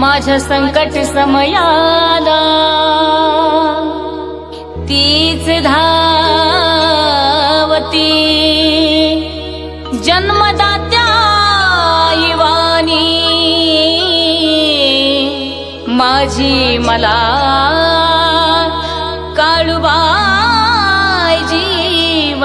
माझ्या संकट समयाला तीच धावती. जन्मदात्या इवानी माझी मला काळुबाई जीवलावती.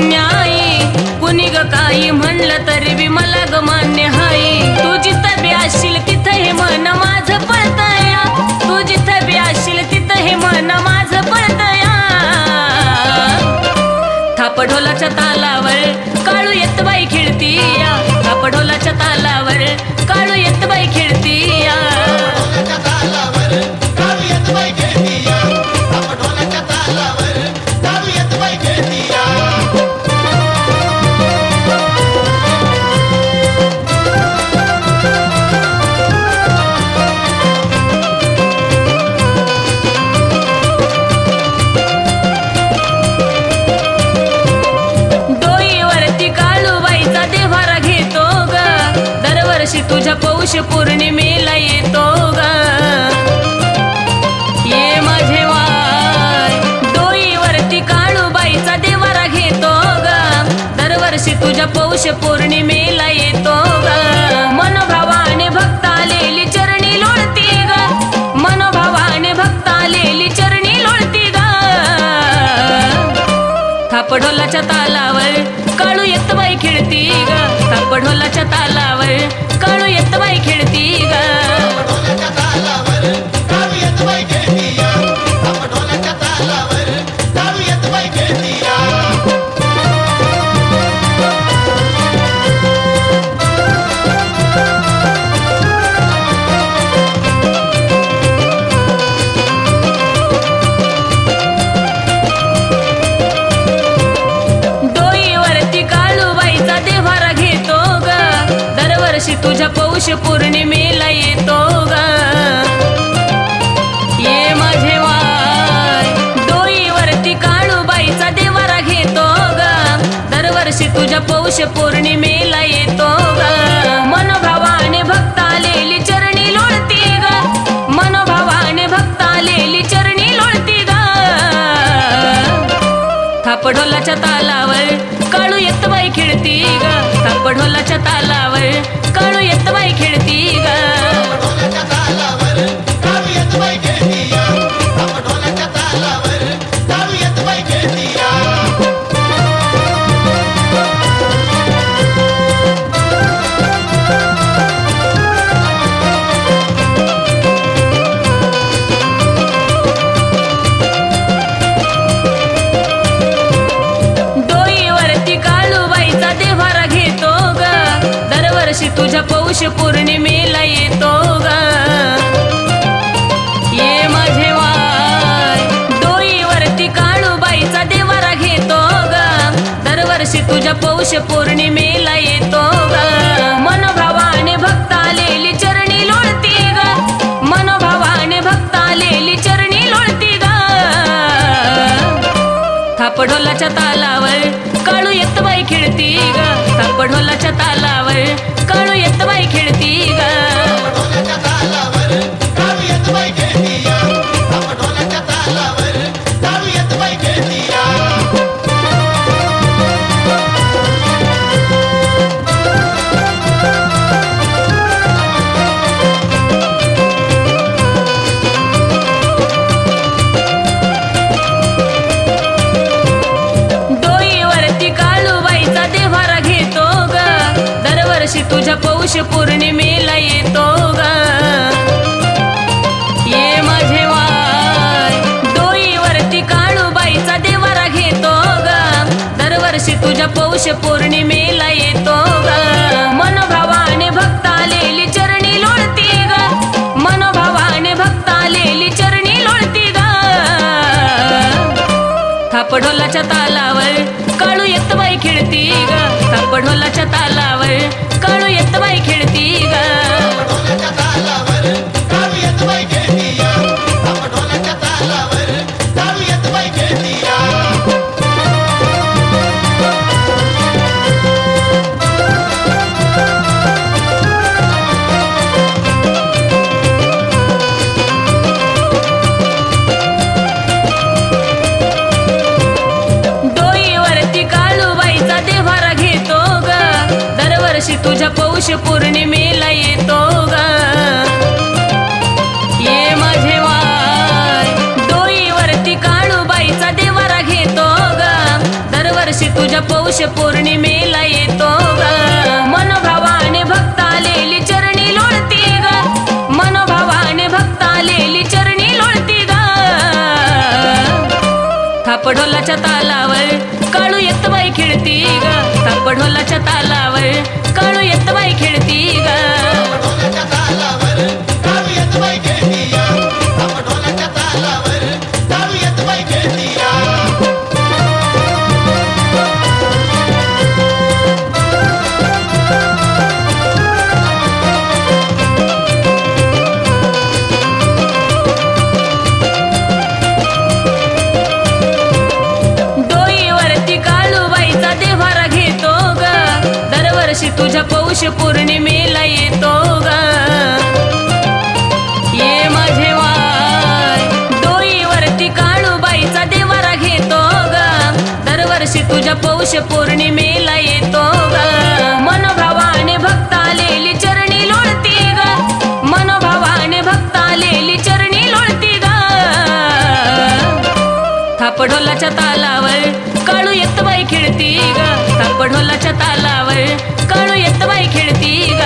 अन्याय कुणी ग काही म्हणलं तरी पौष पौर्णिमेला येतो ग. मनोभावाने भक्त आलेली चरणी लोळती ग. मनोभावाने भक्त आलेली चरणी लोळती ग. थापडोलाच्या तालावर काळू येत बाई खेळती ग. थापडोलाच्या तालावर काळू येत बाई खेळती ग. तुझ्या पौष पौर्णिमेला येतो ग. मनोभावाने भक्त आलेली चरणी लोळती ग. मनोभावाने भक्त आलेली चरणी लोळती ग. थापडोलाच्या तालावर काळू येत बाई खेळती ग. थापडोलाच्या ताला पौष पौर्णिमेला येतो ग. मनोभावाने भक्त आलेली चरणी लोळती ग. मनोभावाने भक्त आलेली चरणी लोळती ग. थापढोलाच्या तालावर काळू येत बाई खेळती ग. थापढोलाच्या तालावर पौष पौर्णिमेला येतो ग. ये माझे वाय डोईवरती काळूबाईचा देवारा घेतो ग. दरवर्षी तुझ्या पौष पौर्णिमे दरवर्षी तुझ्या पौष पौर्णिमेला येतो ग. ये माझे वाय. डोईवरती काळूबाईचा देवारा घेतो ग. दरवर्षी तुझ्या पौष पौर्णिमेला येतो ग. मनोभावाने भक्त आलेली चरणी लोळती ग. मनोभावाने भक्त आलेली चरणी लोळती ग. थापढोलाच्या ता पौष पौर्णिमेला येतो ग ये माझे वाय. डोईवरती काळूबाईचा देवारा घेतो ग दरवर्षी तुझ्या पौष पौर्णिमेला तालावर. काळू येत बाई खेळती ग. थापढोलाच्या तालावर. काळू येत बाई खेळती ग.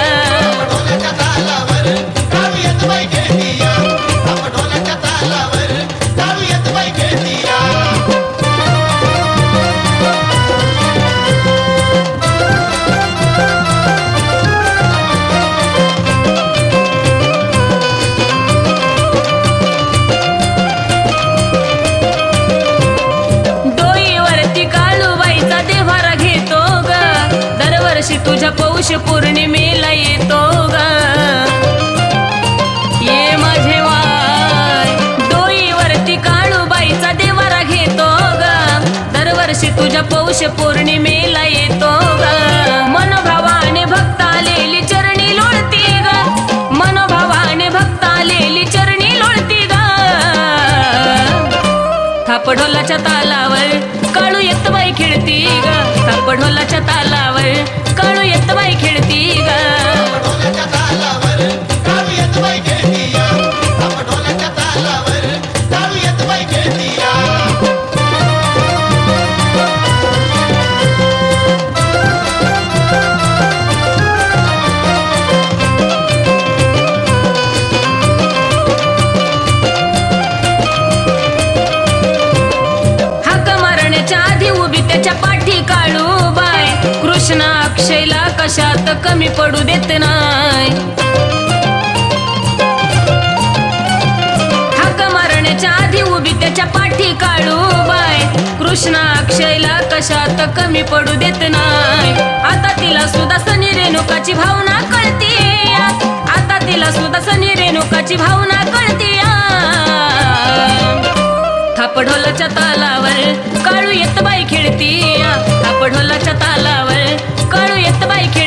पौष पौर्णिमेला येतो ग. ये माझे वाय डोईवरती काळूबाईचा देवारा घेतो ग. दरवर्षी तुझ्या पौष पौर्णिमेला येतो ग. मनोभावाने भक्त आलेली चरणी लोळती ग. मनोभावाने भक्त आलेली चरणी लोळती ग. थापडोलाच्या तालावर काळू येत बाई खेळती ग. थापडोलाच्या कशात कमी पडू देत नाही. हक मारण्याच्या आधी उभी त्याच्या पाठी काळू बाय. कृष्णा अक्षयला कशात कमी पडू देत नाही. आता तिला सुद्धा सनी रेणुकाची भावना कळती आता तिला सुद्धा सनी रेणुकाची भावना कळती थापढोलाच्या तालावर काळू येत बाई खेळती थापढोलाच्या तालावर काळू येत बाई खेळ